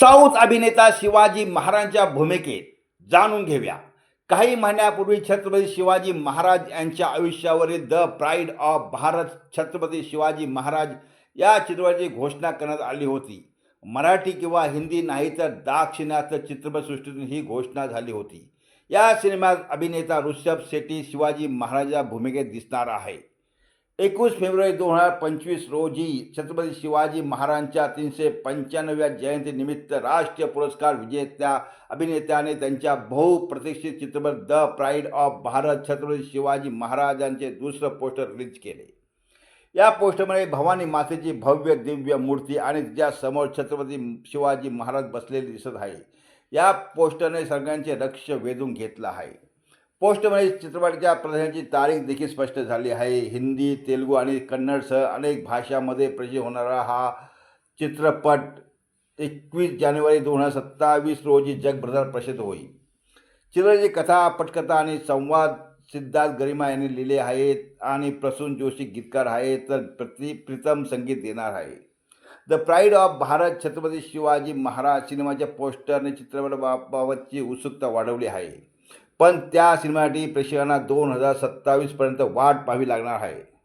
South अभिनेता शिवाजी महाराजांच्या भूमिकेत जाणून घेऊया. काही महिन्यापूर्वी छत्रपती शिवाजी महाराज यांच्या आयुष्यावरील the pride of Bharat Chhatrapati Shivaji Maharaj या चित्रपटाची घोषणा करण्यात आली होती. मराठी किंवा हिंदी नाही तर दाक्षिणात चित्रपटसृष्टीतून ही घोषणा झाली होती. या सिनेमात अभिनेता ऋषभ शेट्टी शिवाजी महाराजा भूमिकेत दिसणार आहे. एकवीस फेब्रुवारी दोन हजार पंचवीस रोजी छत्रपती शिवाजी महाराजांच्या तीनशे पंच्याण्णव्या जयंतीनिमित्त राष्ट्रीय पुरस्कार विजेत्या अभिनेत्याने त्यांच्या बहुप्रतिष्ठित चित्रपट the pride of Bharat Chhatrapati Shivaji महाराजांचे दुसरं पोस्टर रिलीज केले. या पोस्टरमध्ये भवानी मातेची भव्य दिव्य मूर्ती आणि तिच्या समोर छत्रपती शिवाजी महाराज बसलेले दिसत आहे. या पोस्टरने सगळ्यांचे लक्ष वेधून घेतलं आहे. पोस्टमध्ये चित्रपटाच्या प्रदर्शनाची तारीख देखील स्पष्ट झाली आहे. हिंदी तेलुगू आणि कन्नडसह अनेक भाषांमध्ये प्रसिद्ध होणारा हा चित्रपट एकवीस जानेवारी दोन हजार सत्तावीस रोजी जगभरात प्रसिद्ध होईल. चित्रपटाची कथा पटकथा आणि संवाद सिद्धार्थ गरिमा यांनी लिहिले आहेत आणि प्रसून जोशी गीतकार आहेत. तर प्रति प्रीतम संगीत देणार आहे. The pride of Bharat Chhatrapati Shivaji Maharaj सिनेमाच्या पोस्टरने चित्रपटाबाबतची उत्सुकता वाढवली आहे. पण त्या सिनेमासाठी प्रेक्षकांना दोन हजार सत्तावीसपर्यंत वाट पाहावी लागणार आहे.